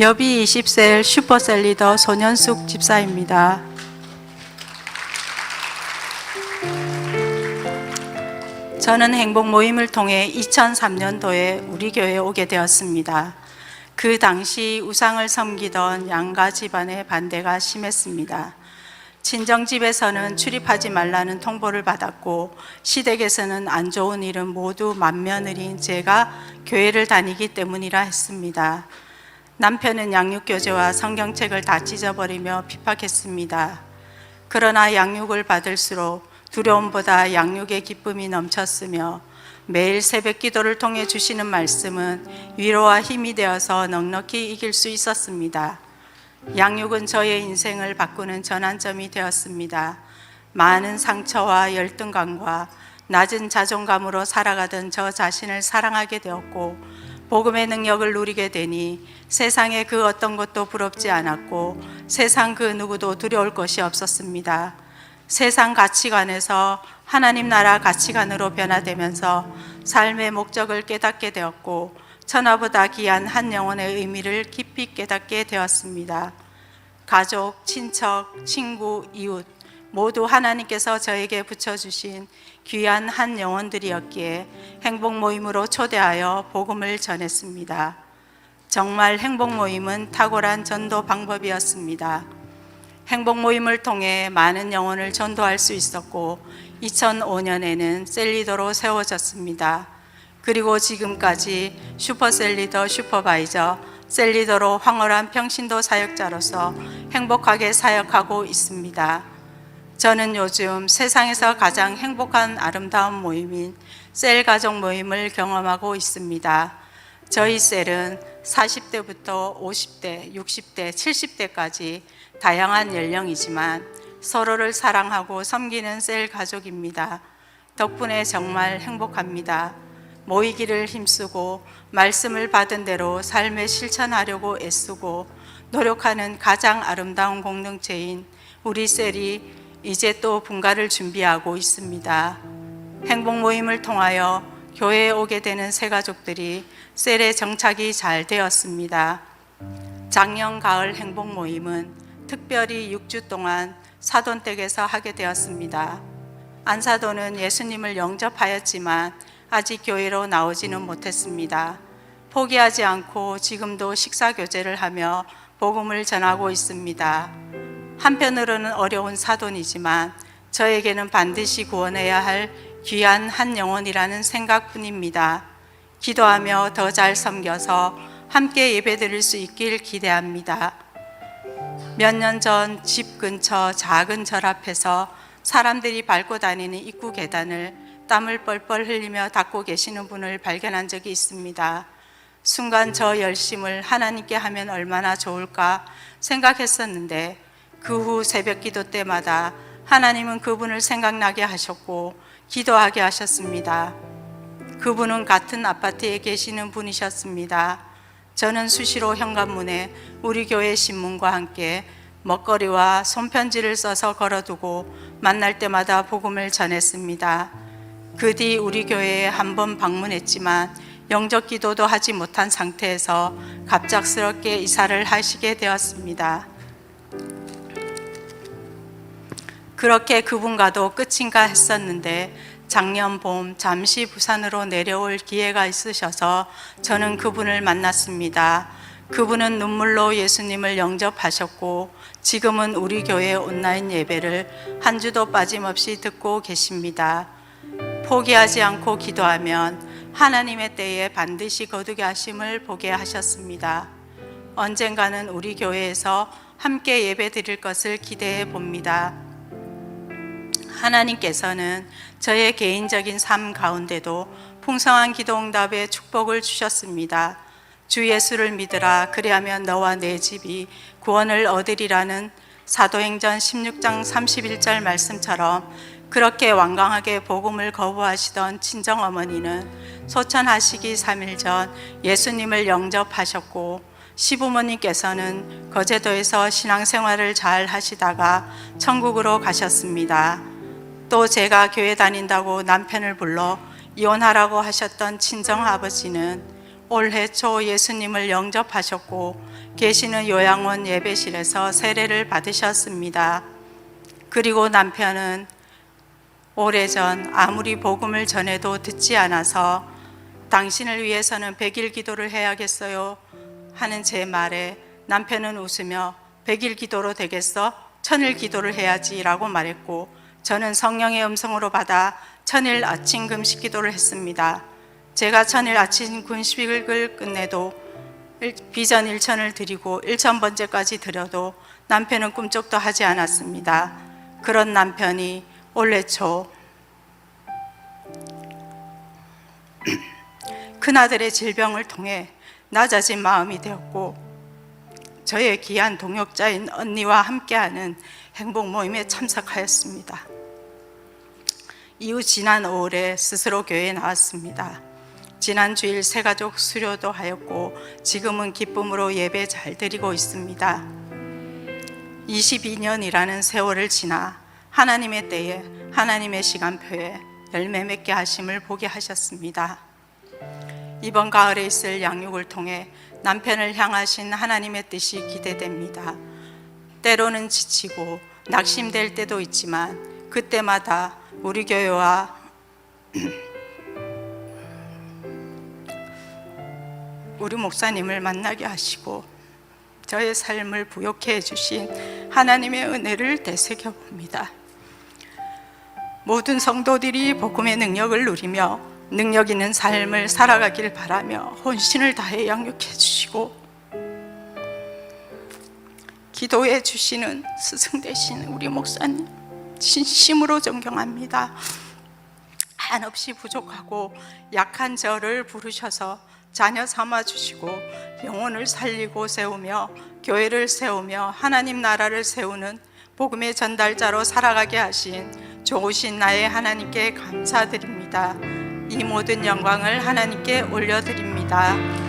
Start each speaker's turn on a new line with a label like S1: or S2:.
S1: 여비 20셀 슈퍼셀 리더 손현숙 집사입니다. 저는 행복 모임을 통해 2003년도에 우리 교회에 오게 되었습니다. 그 당시 우상을 섬기던 양가 집안의 반대가 심했습니다. 친정집에서는 출입하지 말라는 통보를 받았고 시댁에서는 안 좋은 일은 모두 맏며느리인 제가 교회를 다니기 때문이라 했습니다. 남편은 양육교재와 성경책을 다 찢어버리며 핍박했습니다. 그러나 양육을 받을수록 두려움보다 양육의 기쁨이 넘쳤으며 매일 새벽 기도를 통해 주시는 말씀은 위로와 힘이 되어서 넉넉히 이길 수 있었습니다. 양육은 저의 인생을 바꾸는 전환점이 되었습니다. 많은 상처와 열등감과 낮은 자존감으로 살아가던 저 자신을 사랑하게 되었고 복음의 능력을 누리게 되니 세상의 그 어떤 것도 부럽지 않았고 세상 그 누구도 두려울 것이 없었습니다. 세상 가치관에서 하나님 나라 가치관으로 변화되면서 삶의 목적을 깨닫게 되었고 천하보다 귀한 한 영혼의 의미를 깊이 깨닫게 되었습니다. 가족, 친척, 친구, 이웃 모두 하나님께서 저에게 붙여주신 귀한 한 영혼들이었기에 행복 모임으로 초대하여 복음을 전했습니다. 정말 행복 모임은 탁월한 전도 방법이었습니다. 행복 모임을 통해 많은 영혼을 전도할 수 있었고 2005년에는 셀리더로 세워졌습니다. 그리고 지금까지 슈퍼셀리더 슈퍼바이저 셀리더로 황홀한 평신도 사역자로서 행복하게 사역하고 있습니다. 저는 요즘 세상에서 가장 행복한 아름다운 모임인 셀 가족 모임을 경험하고 있습니다. 저희 셀은 40대부터 50대, 60대, 70대까지 다양한 연령이지만 서로를 사랑하고 섬기는 셀 가족입니다. 덕분에 정말 행복합니다. 모이기를 힘쓰고 말씀을 받은 대로 삶에 실천하려고 애쓰고 노력하는 가장 아름다운 공동체인 우리 셀이 이제 또 분가를 준비하고 있습니다. 행복 모임을 통하여 교회에 오게 되는 새 가족들이 셀에 정착이 잘 되었습니다. 작년 가을 행복 모임은 특별히 6주 동안 사돈 댁에서 하게 되었습니다. 안사돈은 예수님을 영접하였지만 아직 교회로 나오지는 못했습니다. 포기하지 않고 지금도 식사 교제를 하며 복음을 전하고 있습니다. 한편으로는 어려운 사돈이지만 저에게는 반드시 구원해야 할 귀한 한 영혼이라는 생각뿐입니다. 기도하며 더 잘 섬겨서 함께 예배드릴 수 있길 기대합니다. 몇 년 전 집 근처 작은 절 앞에서 사람들이 밟고 다니는 입구 계단을 땀을 뻘뻘 흘리며 닦고 계시는 분을 발견한 적이 있습니다. 순간 저 열심을 하나님께 하면 얼마나 좋을까 생각했었는데 그 후 새벽 기도 때마다 하나님은 그분을 생각나게 하셨고 기도하게 하셨습니다. 그분은 같은 아파트에 계시는 분이셨습니다. 저는 수시로 현관문에 우리 교회 신문과 함께 먹거리와 손편지를 써서 걸어두고 만날 때마다 복음을 전했습니다. 그 뒤 우리 교회에 한 번 방문했지만 영적 기도도 하지 못한 상태에서 갑작스럽게 이사를 하시게 되었습니다. 그렇게 그분과도 끝인가 했었는데 작년 봄 잠시 부산으로 내려올 기회가 있으셔서 저는 그분을 만났습니다. 그분은 눈물로 예수님을 영접하셨고 지금은 우리 교회 온라인 예배를 한 주도 빠짐없이 듣고 계십니다. 포기하지 않고 기도하면 하나님의 때에 반드시 거두게 하심을 보게 하셨습니다. 언젠가는 우리 교회에서 함께 예배 드릴 것을 기대해 봅니다. 하나님께서는 저의 개인적인 삶 가운데도 풍성한 기도 응답의 축복을 주셨습니다. 주 예수를 믿으라 그리하면 너와 내 집이 구원을 얻으리라는 사도행전 16장 31절 말씀처럼 그렇게 완강하게 복음을 거부하시던 친정 어머니는 소천하시기 3일 전 예수님을 영접하셨고 시부모님께서는 거제도에서 신앙생활을 잘 하시다가 천국으로 가셨습니다. 또 제가 교회 다닌다고 남편을 불러 이혼하라고 하셨던 친정 아버지는 올해 초 예수님을 영접하셨고 계시는 요양원 예배실에서 세례를 받으셨습니다. 그리고 남편은 오래전 아무리 복음을 전해도 듣지 않아서 당신을 위해서는 백일 기도를 해야겠어요 하는 제 말에 남편은 웃으며 백일 기도로 되겠어? 천일 기도를 해야지라고 말했고 저는 성령의 음성으로 받아 천일 아침 금식 기도를 했습니다. 제가 천일 아침 금식을 끝내도 일- 비전 일천을 드리고 일천 번째까지 드려도 남편은 꿈쩍도 하지 않았습니다. 그런 남편이 올해 초 큰아들의 질병을 통해 낮아진 마음이 되었고 저의 귀한 동역자인 언니와 함께하는 행복 모임에 참석하였습니다. 이후 지난 5월에 스스로 교회에 나왔습니다. 지난 주일 새가족 수료도 하였고 지금은 기쁨으로 예배 잘 드리고 있습니다. 22년이라는 세월을 지나 하나님의 때에 하나님의 시간표에 열매 맺게 하심을 보게 하셨습니다. 이번 가을에 있을 양육을 통해 남편을 향하신 하나님의 뜻이 기대됩니다. 때로는 지치고 낙심될 때도 있지만 그때마다 우리 교회와 우리 목사님을 만나게 하시고 저의 삶을 부욕해 해주신 하나님의 은혜를 되새겨 봅니다. 모든 성도들이 복음의 능력을 누리며 능력 있는 삶을 살아가길 바라며 혼신을 다해 양육해 주시고 기도해 주시는 스승 되신 우리 목사님 진심으로 존경합니다. 한없이 부족하고 약한 저를 부르셔서 자녀 삼아 주시고 영혼을 살리고 세우며 교회를 세우며 하나님 나라를 세우는 복음의 전달자로 살아가게 하신 좋으신 나의 하나님께 감사드립니다. 이 모든 영광을 하나님께 올려드립니다.